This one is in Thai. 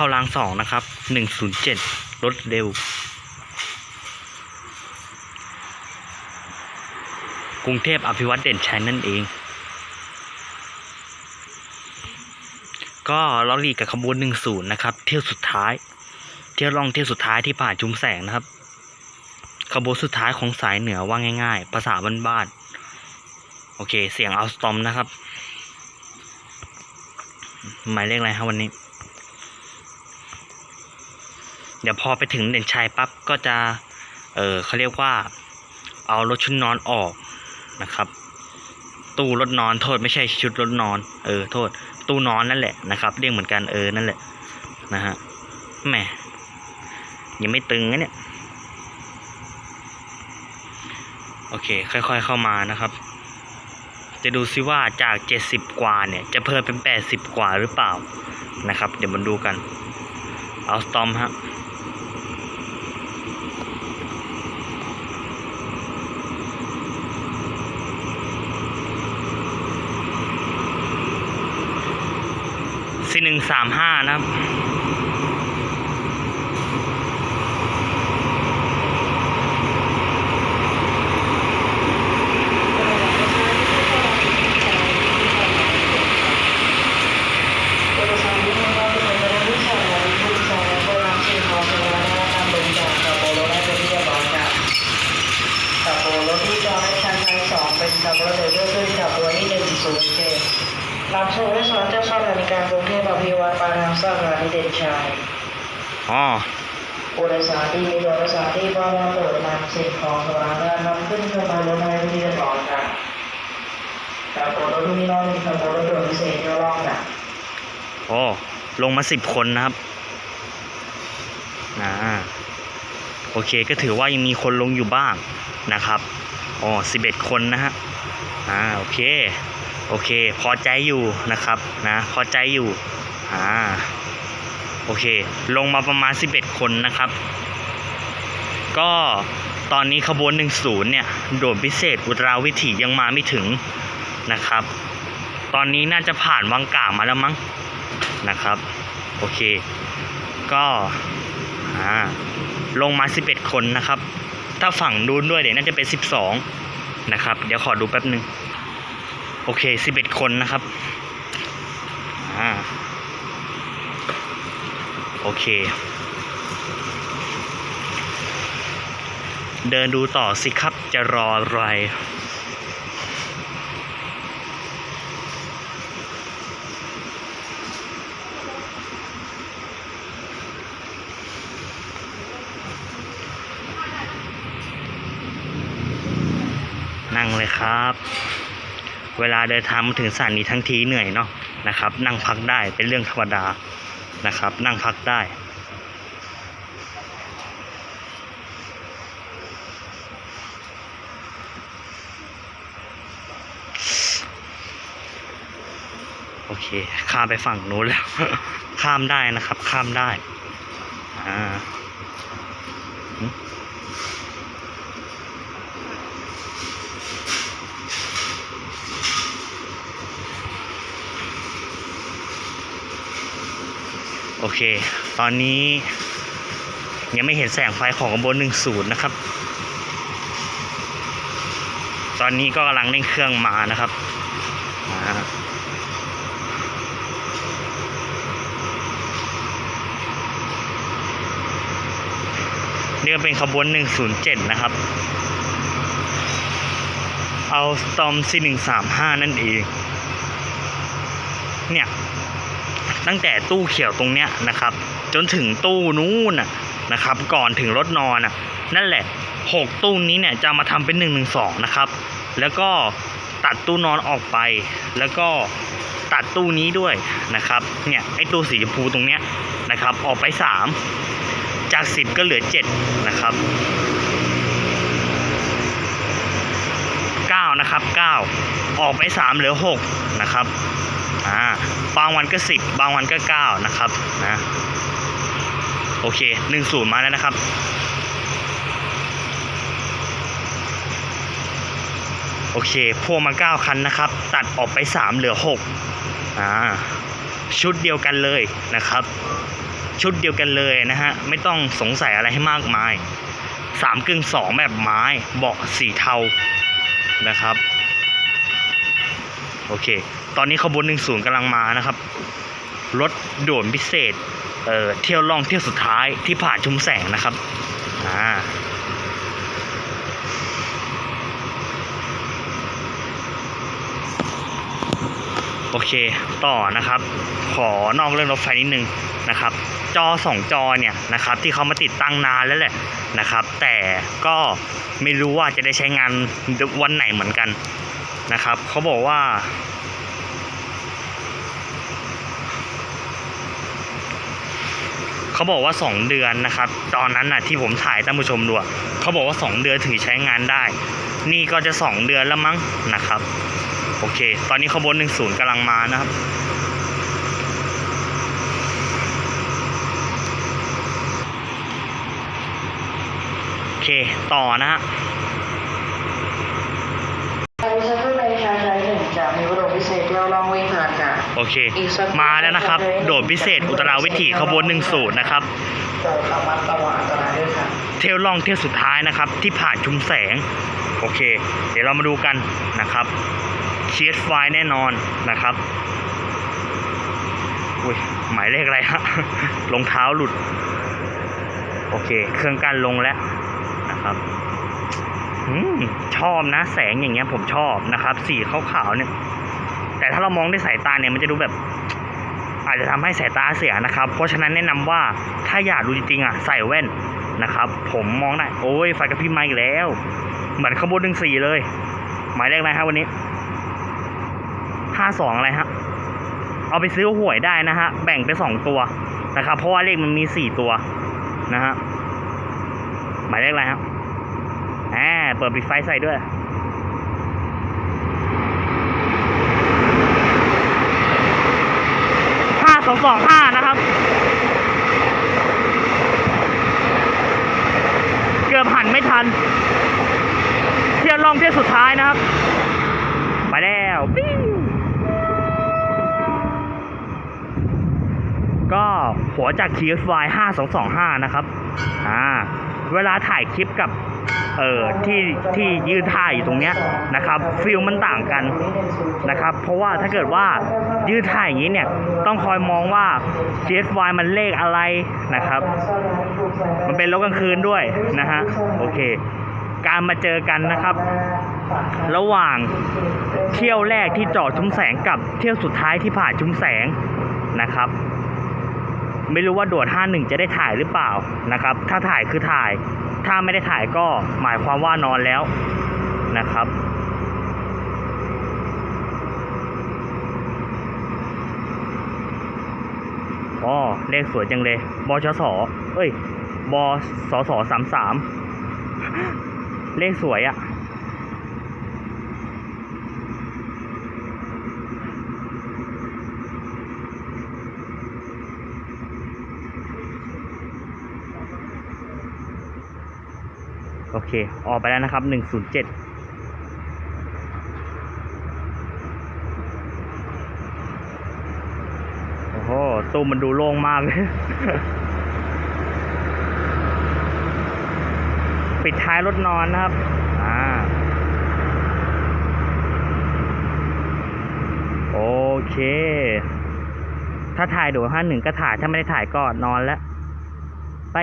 เข้ารางสองนะครับหนึ่งศูนย์เจ็ดรถเร็ว กรุงเทพอภิวัตเด่นชัยนั่นเอง ก็ล้อลีกับขบวนหนึ่งศูนย์นะครับ เที่ยวสุดท้าย เที่ยวลองเที่ยวสุดท้ายที่ผ่านชุมแสงนะครับ ขบวนสุดท้ายของสายเหนือว่าง่าย ๆ ภาษาบ้านๆโอเค เสียงเอาสตอมนะครับ หมายเลขอะไรครับวันนี้ เดี๋ยวพอไปถึงเด่นชัยปั๊บก็จะ เออเขาเรียกว่า เอารถชุดนอนออกนะครับ ตู้รถนอนโทษไม่ใช่ชุดรถนอน เออโทษ ตู้นอนนั่นแหละนะครับเรียกเหมือนกันเออนั่นแหละนะฮะแหมยังไม่ตึงนะเนี่ยโอเค ค่อยๆเข้ามานะครับ จะดูซิว่าจาก 70 กว่าเนี่ย จะเพิ่มเป็น 80 กว่าหรือเปล่านะครับ เดี๋ยวมาดูกัน เอาสตอมฮะ หนึ่งสามห้านะครับรถที่จอดในชั้นชั้นสองเป็นขับรถเดินขึ้นขับรถที่หนึ่งศูนย์เจ็ด รับชมและสอนเจ้าชอบนาฬิกากรุงเทพอภิวัตปานทางสร้างร้านเด่นชัยอ๋อผู้โดยสารที่มีรถโดยสารที่บ้านเปิดนำสิ่งของสว่างและนำขึ้นเข้ามารถในที่เรียบร้อยค่ะขับโบรถที่น้องมีขับโบรถด่วนพิเศษก็ล่องค่ะโอ้ลงมาสิบคนนะครับอ่าโอเคก็ถือว่ายังมีคนลงอยู่บ้างนะครับอ๋อสิบเอ็ดคนนะฮะอ่าโอเค โอเค พอใจอยู่นะครับนะ พอใจอยู่ อ่า โอเค ลงมาประมาณ 11 คนนะครับ ก็ตอนนี้ขบวน 10 เนี่ย โดดพิเศษอุตราวิถียังมาไม่ถึงนะครับ ตอนนี้น่าจะผ่านวังกามาแล้วมั้งนะครับ โอเค ก็อ่าลงมา 11 คนนะครับ ถ้าฝั่งดูนด้วยเดี๋ยวน่าจะเป็น 12 นะครับ เดี๋ยวขอดูแป๊บหนึ่ง โอเค11คนนะครับอ่าโอเค เดินดูต่อสิครับจะรออะไรนั่งเลยครับ เวลาเดินทางมาถึงสถานีทั้งทีเหนื่อยเนาะนะครับ นั่งพักได้เป็นเรื่องธรรมดานะครับ นั่งพักได้โอเค ข้ามไปฝั่งนู้นแล้ว ข้ามได้นะครับ ข้ามได้ อ่า โอเค ตอนนี้ยังไม่เห็นแสงไฟของขบวนหนึ่งศูนย์นะครับ ตอนนี้ก็กำลังเร่งเครื่องมานะครับนี่ก็เป็นขบวน 107 นะครับ เอาสตอม C135 นั่นเอง เนี่ย ตั้งแต่ตู้เขียวตรงเนี้ยนะครับ จนถึงตู้นู้นนะครับ ก่อนถึงรถนอนนั่นแหละ 6 ตู้นี้เนี่ยจะมาทำเป็น112นะครับ แล้วก็ตัดตู้นอนออกไป แล้วก็ตัดตู้นี้ด้วยนะครับเนี่ยไอ้ตู้สีชมพูตรงเนี้ยนะครับ ออกไป 3 จาก 10 ก็เหลือ 7 นะครับ 9 นะครับ 9 ออกไป 3 เหลือ 6 นะครับ อ่าบางวันก็ 10 บางวันก็ 9 นะครับนะโอเค1 0มาแล้วนะครับโอเคพวงมา9คันนะครับ ตัดออกไป 3 เหลือ6อ่าชุดเดียวกันเลยนะครับ ชุดเดียวกันเลยนะฮะ ไม่ต้องสงสัยอะไรให้มากมายสามกึ่งสองแบบไม้เบาะสีเทานะครับ โอเค ตอนนี้ขบวนหนึ่งศูนย์กำลังมานะครับ รถด่วนพิเศษ เอ่อ เที่ยวล่องเที่ยวสุดท้ายที่ผ่านชุมแสงนะครับ อ่าโอเค ต่อนะครับ ขอนอกเรื่องรถไฟนิดนึงนะครับ จอสองจอเนี่ยนะครับ ที่เขามาติดตั้งนานแล้วแหละนะครับ แต่ก็ไม่รู้ว่าจะได้ใช้งานวันไหนเหมือนกันนะครับ เขาบอกว่า เขาบอกว่า 2 เดือนนะครับ ตอนนั้นน่ะที่ผมถ่ายท่านผู้ชมดูเขาบอกว่า 2 เดือนถึงใช้งานได้ นี่ก็จะ 2 เดือนแล้วมั้งนะครับ โอเค ตอนนี้ขบวนหนึ่งศูนย์กำลังมานะครับโอเคต่อนะฮะทางวิชาผู้ใดชายชายหนึ่งจะมีบรมพิเศษเที่ยวล่องวิ่งผ่านค่ะ โอเค มาแล้วนะครับ โดดพิเศษอุตราวิถีขบวนหนึ่งศูนย์นะครับเที่ยวล่องเที่ยวสุดท้ายนะครับ ที่ผ่านชุมแสง โอเค เดี๋ยวเรามาดูกันนะครับเชียร์ไฟแน่นอนนะครับอุ้ยหมายเลขอะไรฮะรองเท้าหลุด โอเค เครื่องกั้นลงแล้วนะครับอืมชอบนะ แสงอย่างเงี้ยผมชอบนะครับ สีขาวๆเนี่ย ถ้าเรามองด้วยสายตาเนี่ยมันจะดูแบบ อาจจะทำให้สายตาเสียนะครับ เพราะฉะนั้นแนะนำว่าถ้าอยากดูจริงๆอะใส่แว่นนะครับ ผมมองได้โอ้ยไฟกระพริบมาอีกแล้ว เหมือนขบวนหนึ่งสี่เลย หมายเลขอะไรครับวันนี้ห้าสองอะไรฮะเอาไปซื้อหวยได้นะฮะแบ่งเป็นสองตัวนะครับ เพราะว่าเลขมันมีสี่ตัวนะฮะหมายเลขอะไรฮะแหมเปิดปิดไฟใส่ด้วยาสองสองห้านะครับ เกือบหันไม่ทัน เที่ยวล่องเที่ยวสุดท้ายนะครับ ไปแล้วปิ้วก็หัวจาก TFY 5225 นะครับ อ่า เวลาถ่ายคลิปกับ เอ่อที่ที่ยืนถ่ายอยู่ตรงเนี้ยนะครับฟิลมันต่างกันนะครับ เพราะว่าถ้าเกิดว่ายืดท่าอย่างนี้เนี่ยต้องคอยมองว่า GSY มันเลขอะไรนะครับ มันเป็นรถกลางคืนด้วยนะฮะโอเค การมาเจอกันนะครับ ระหว่างเที่ยวแรกที่จอดชุมแสงกับเที่ยวสุดท้ายที่ผ่านชุมแสงนะครับไม่รู้ว่าโดด 51 จะได้ถ่ายหรือเปล่านะครับ ถ้าถ่ายคือถ่าย ถ้าไม่ได้ถ่ายก็หมายความว่านอนแล้วนะครับ อ๋อ เลขสวยจังเลย บชสเอ้ย บสสสามสาม เลขสวยอะ่ะ โอเค ออกไปแล้วนะครับหนึ่งศูนย์เจ็ดโอ้โหตู้มันดูโล่งมากเลย ปิดท้ายรถนอนนะครับ อ่า โอเค ถ้าถ่ายดดห้าหนึ่งก็ถ่าย ถ้าไม่ได้ถ่ายก็นอนแล้ว ไป